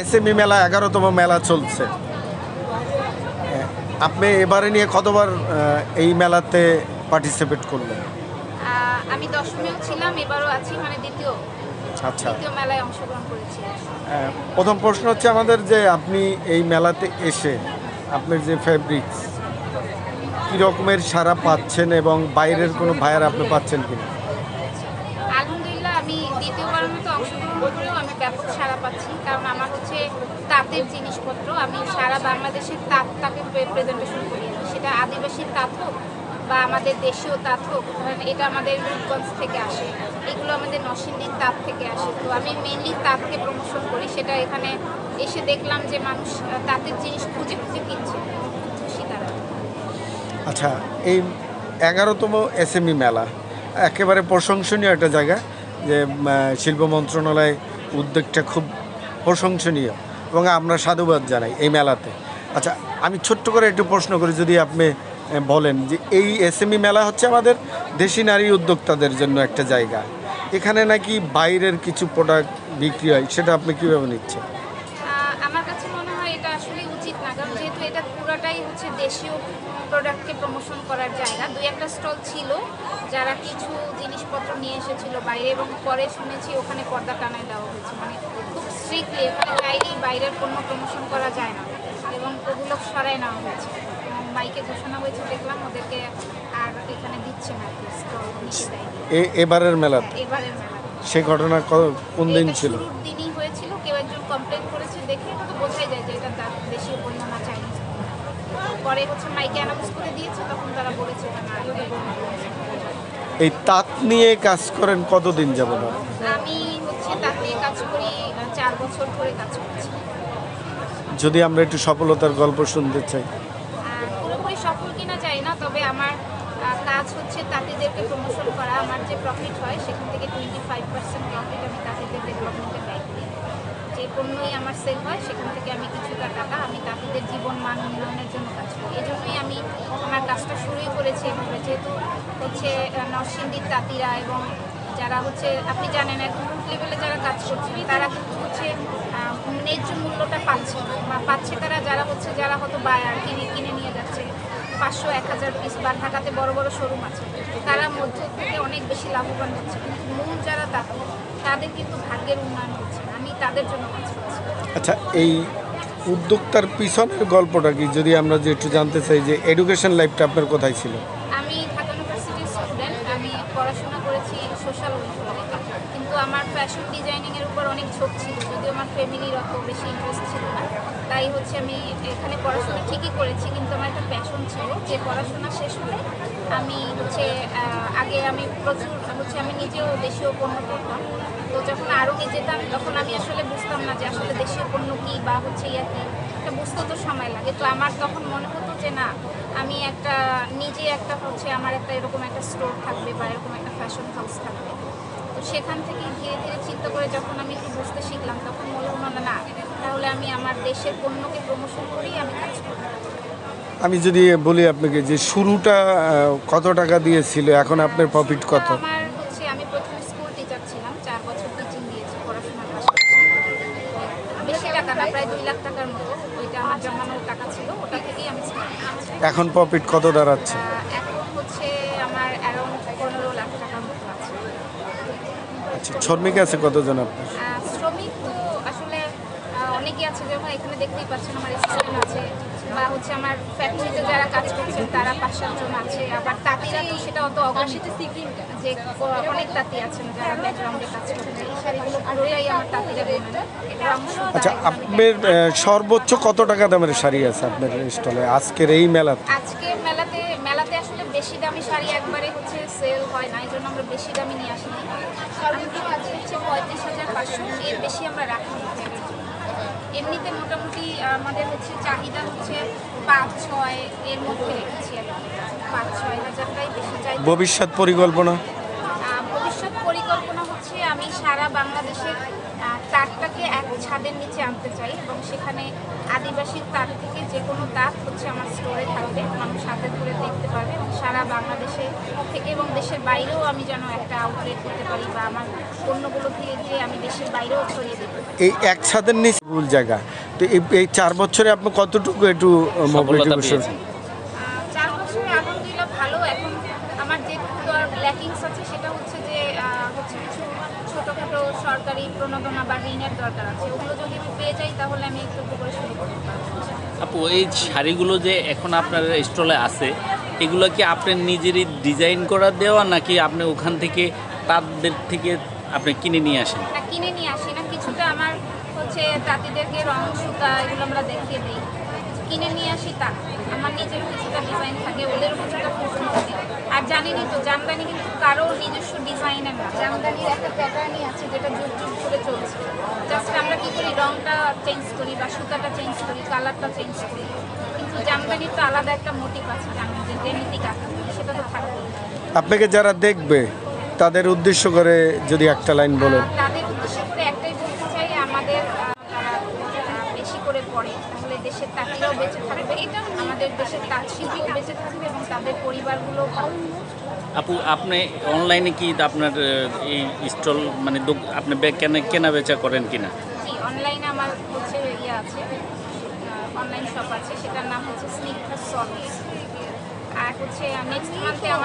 SME মেলা এগারোতম মেলা চলছে। আপনি এবারে নিয়ে কতবার এই মেলাতে পার্টিসিপেট করলেন? আমি দশমীও ছিলাম এবারও আছি মানে দ্বিতীয় আচ্ছা। দ্বিতীয় মেলায় অংশগ্রহণ করেছি। প্রথম প্রশ্ন হচ্ছে আমাদের যে আপনি এই মেলাতে এসে আপনার যে ফেব্রিক্স কী রকমের সারা পাচ্ছেন এবং বাইরের কোনো ভাইয়ার আপনি পাচ্ছেন কিনা? আমি দ্বিতীয়বারের মতো অংশগ্রহণ করেও আমি ব্যাপক সাড়া পাচ্ছি, কারণ আমার হচ্ছে তাঁতের জিনিসপত্র। আমি সারা বাংলাদেশের তাঁতটাকে প্রেজেন্টেশন করি সেটা আদিবাসীর তাঁত হোক বা আমাদের দেশীয় তাঁত হোক এটা আমাদের রূপগঞ্জ থেকে আসে, এগুলো আমাদের নরসিংদীর তাঁত থেকে আসে। তো আমি মেনলি তাঁতকে প্রমোশন করি, সেটা এখানে এসে দেখলাম যে মানুষ তাঁতের জিনিস খুঁজে খুঁজে কিনছে। খুশি তারা আচ্ছা এই এগারোতম এস এসএমই মেলা, একেবারে প্রশংসনীয় একটা জায়গা। যে শিল্প মন্ত্রণালয় উদ্যোগটা খুব প্রশংসনীয় এবং আমরা সাধুবাদ জানাই এই মেলাতে। আচ্ছা আমি ছোট্ট করে একটু প্রশ্ন করি যদি আপনি বলেন যে এই এসএমই মেলা হচ্ছে আমাদের দেশি নারী উদ্যোক্তাদের জন্য একটা জায়গা। এখানে নাকি বাইরের কিছু প্রোডাক্ট বিক্রি হয়, সেটা আপনি কীভাবে নিচ্ছেন আহ, আমার কাছে মনে হয় এটা আসলে উচিত না কারণ যেহেতু এটা পুরোটাই হচ্ছে দেশীয় প্রোডাক্টকে প্রমোশন করার জায়গা। দুই একটা স্টল ছিল যারা কিছু জিনিসপত্র নিয়ে এসেছিল বাইরে এবং পরে শুনেছি ওখানে পর্দা টানায় দেওয়া হয়েছে। মানে খুব স্ট্রিক্টলি এখানে চাইলেই বাইরের পণ্য প্রমোশন করা যায় না এবং ওগুলো সরাই নেওয়া হয়েছে। এবং মাইকে ঘোষণা হয়েছে দেখলাম ওদেরকে আর এখানে দিচ্ছে না স্টল নিতে দেয়নি। এ- এবারের মেলা এবারের মেলা সে ঘটনা কোন দিন ছিল? দিনই হয়েছিল কেউ একজন কমপ্লেন করেছে দেখে এটা তো বোঝাই যায় যে এটা তার দেশীয় পণ্য না চাইনিজ পরে হচ্ছে মাইকে অ্যানাউন্স করে দিয়েছে তখন তারা বলেছে না এই তাঁত নিয়ে কাজ করেন কতদিন যাবত? আমি হচ্ছে তাঁত নিয়ে কাজ করি চার বছর ধরে কাজ করছি। যদি আমরা একটু সফলতার গল্প শুনতে চাই। পুরোপুরি সফল কিনা যায় না তবে আমার কাজ হচ্ছে তাঁতিদেরকে প্রমোশন করা। আমার যে প্রফিট হয় সেখান থেকে টোয়েন্টি ফাইভ পার্সেন্ট প্রফিট আমি তাঁতিদের ডেভেলপমেন্টে ব্যয় করি যে পণ্যই আমার সেল হয়, সেখান থেকে আমি কিছুটা টাকা আমি তাঁতিদের জীবন মান উন্নয়নের জন্য কাজ করি। এই জন্যই আমি আমার কাজটা শুরুই করেছি এভাবে। যেহেতু হচ্ছে নরসিংদীর তাঁতিরা এবং যারা হচ্ছে, আপনি জানেন রুট লেভেলে যারা কাজ করছে, তারা কিন্তু হচ্ছে ন্যায্য মূল্যটা পাচ্ছে বা পাচ্ছে তারা যারা হচ্ছে, যারা হয়তো বায়ার কিনে কিনে নিয়ে যাচ্ছে। পাঁচশো, এক হাজার পিস বা ঢাকাতে বড় বড় শোরুম আছে, তারা মধ্য থেকে অনেক বেশি লাভবান হচ্ছে। মূল যারা তাঁতি, তাদের কিন্তু ভাগ্যের উন্নয়ন আমি তাদের জন্য আচ্ছা এই উদ্যোক্তার পিছনের গল্পটা কি? যদি আমরা যে একটু জানতে চাই যে এডুকেশন লাইফটা আপনার কোথায় ছিল? আমি ঢাকা ইউনিভার্সিটির স্টুডেন্ট আমি পড়াশোনা করেছি সোশ্যাল কিন্তু আমার ফ্যাশন উপর ছিল, যদিও আমার ফ্যামিলির অত বেশি ইন্টারেস্ট ছিল না। তাই হচ্ছে আমি এখানে পড়াশোনা ঠিকই করেছি, কিন্তু আমার একটা প্যাশন ছিল যে পড়াশোনা শেষ হলে আমি হচ্ছে আগে আমি প্রচুর হচ্ছে আমি নিজেও দেশীয় পণ্য করতাম। তো যখন আরগে যেতাম, তখন আমি আসলে বুঝতাম না যে আসলে দেশীয় পণ্য কী বা হচ্ছে ইয়া কী, এটা বুঝতে তো সময় লাগে। তো আমার তখন মনে হতো যে না, আমি একটা, নিজে একটা হচ্ছে আমার একটা এরকম একটা স্টোর থাকবে বা এরকম একটা ফ্যাশন হাউস থাকবে। তো সেখান থেকে ধীরে ধীরে চিন্তা করে যখন আমি একটু বুঝতে শিখলাম তখন মনে হলো না তাহলে আমি আমার দেশের পণ্যকে প্রমোশন করেই আমি কাজ করব। আমি যদি বলি আপনাকে যে শুরুটা কত টাকা দিয়েছিল এখন আপনার প্রফিট কত? আমার হচ্ছে আমি প্রথমে স্কুল টিচার ছিলাম চার বছর টিচিং দিয়েছি পড়াশোনার পাশাপাশি। বেশি টাকা না প্রায় দুই লাখ টাকার মতো ওইটা আমার জমানোর টাকা ছিল ওটা থেকেই আমি এখন প্রফিট কত দাঁড়াচ্ছে আহ, এখন হচ্ছে আমার অ্যারাউন্ড পনেরো লাখ টাকার মতো আছে আচ্ছা শ্রমিক আছে কতজন আপনার? শ্রমিক তো আসলে আহ, অনেকেই আছে যেমন এখানে দেখতেই পাচ্ছেন আমার স্টুডেন্ট আছে। বা হচ্ছে আমার ফ্যাক্টরিতে যারা কাজ করছেন তারা পাঁচ সাতজন আছে। আবার তাঁতিরা তো সেটা অত অগণিত। যে অনেক তাঁতি আছেন যারা ব্যাকগ্রাউন্ডে কাজ করছেন। আমার তাঁতিরা আচ্ছা আপনার সর্বোচ্চ কত টাকা দামের শাড়ি আছে আপনার স্টলে? আজকের এই মেলাতে। আজকে মেলাতে মেলাতে আসলে বেশি দামি শাড়ি একবারে সেল হয় না এই জন্য আমরা বেশি দামি নিয়ে আসি সর্বোচ্চ আছে হচ্ছে পঁয়ত্রিশ হাজার পাঁচশো এর বেশি আমরা রাখি এমনিতে মোটামুটি আমাদের হচ্ছে চাহিদা হচ্ছে পাঁচ ছয় এর মধ্যে রেখেছি। পাঁচ ছয় হাজারটাই বেশি চাই। ভবিষ্যৎ পরিকল্পনা? ভবিষ্যৎ পরিকল্পনা হচ্ছে আমি সারা বাংলাদেশের তারটাকে এক ছাদের নিচে আনতে চাই এবং সেখানে আদিবাসীর তার থেকে যে কোনো তাপ হচ্ছে আমার স্টোরে থাকবে মানুষ হাতে ধরে দেখতে পারবে এবং সারা বাংলাদেশে থেকে এবং দেশের বাইরেও আমি যেন একটা আউটলেট করতে পারি বা আমার পণ্যগুলো দিয়ে গিয়ে আমি দেশের বাইরেও ছড়িয়ে দিতে পারি। এই এক ছাদের নিচে ভুল জায়গা। তো এই এই চার বছরে আপনি কতটুকু একটু মোবিলিটি সফলতা পেয়েছেন আহ, চার বছরে আলহামদুলিল্লাহ ভালো এখন আমার যেটুকু আর ল্যাকিংস আছে সেটা হচ্ছে যে আহ, হচ্ছে কিছু ছোটোখাটো সরকারি প্রণোদনা বা ঋণের দরকার আছে ওগুলো যদি আমি পেয়ে যাই তাহলে আমি একটু করে শুরু করতে পারব আপু এই শাড়িগুলো যে এখন আপনার স্টলে আছে এগুলো কি আপনার নিজেরই ডিজাইন করা দেওয়া নাকি আপনি ওখান থেকে তাদের থেকে আপনি কিনে নিয়ে আসেন? না কিনে নিয়ে আসি না কিছুটা আমার হচ্ছে তাঁতিদেরকে রং সুতা এগুলো আমরা দেখিয়ে দিই। কিনে নিয়ে আসি তা আমার নিজের কিছুটা ডিজাইন থাকে ওদের কিছুটা থাকে আর জানিনি তো জামদানি কিন্তু কারও নিজস্ব ডিজাইনের না। জামদানির একটা প্যাটার্নই আছে যেটা যুগ যুগ করে চলছে। জাস্ট আমরা কি করি রংটা চেঞ্জ করি বা সুতাটা চেঞ্জ করি কালারটা চেঞ্জ করি। কিন্তু জামদানির তো আলাদা একটা মোটিভ আছে জামদানির যে জ্যামিতিক আকার সেটা তো থাকবে আপনাকে যারা দেখবে তাদের উদ্দেশ্য করে যদি একটা লাইন বলেন আহ, তাদের উদ্দেশ্য করে একটাই বলতে চাই আমাদের আহ, তারা আহ, বেশি করে তাহলে দেশের তাঁতিরাও বেঁচে থাকবে। এটা আমাদের দেশের তাঁত শিল্পীও বেঁচে থাকবে এবং তাদের পরিবারগুলো ভালো আপু আপনি অনলাইনে কি আপনার এই স্টল মানে আপনি কেনা কেনা বেচা করেন কিনা? জি অনলাইনে আমার হচ্ছে ইয়ে আছে অনলাইন শপ আছে সেটার নাম হচ্ছে স্নিগ্ধা সলস আর হচ্ছে নেক্সট মান্থে আমার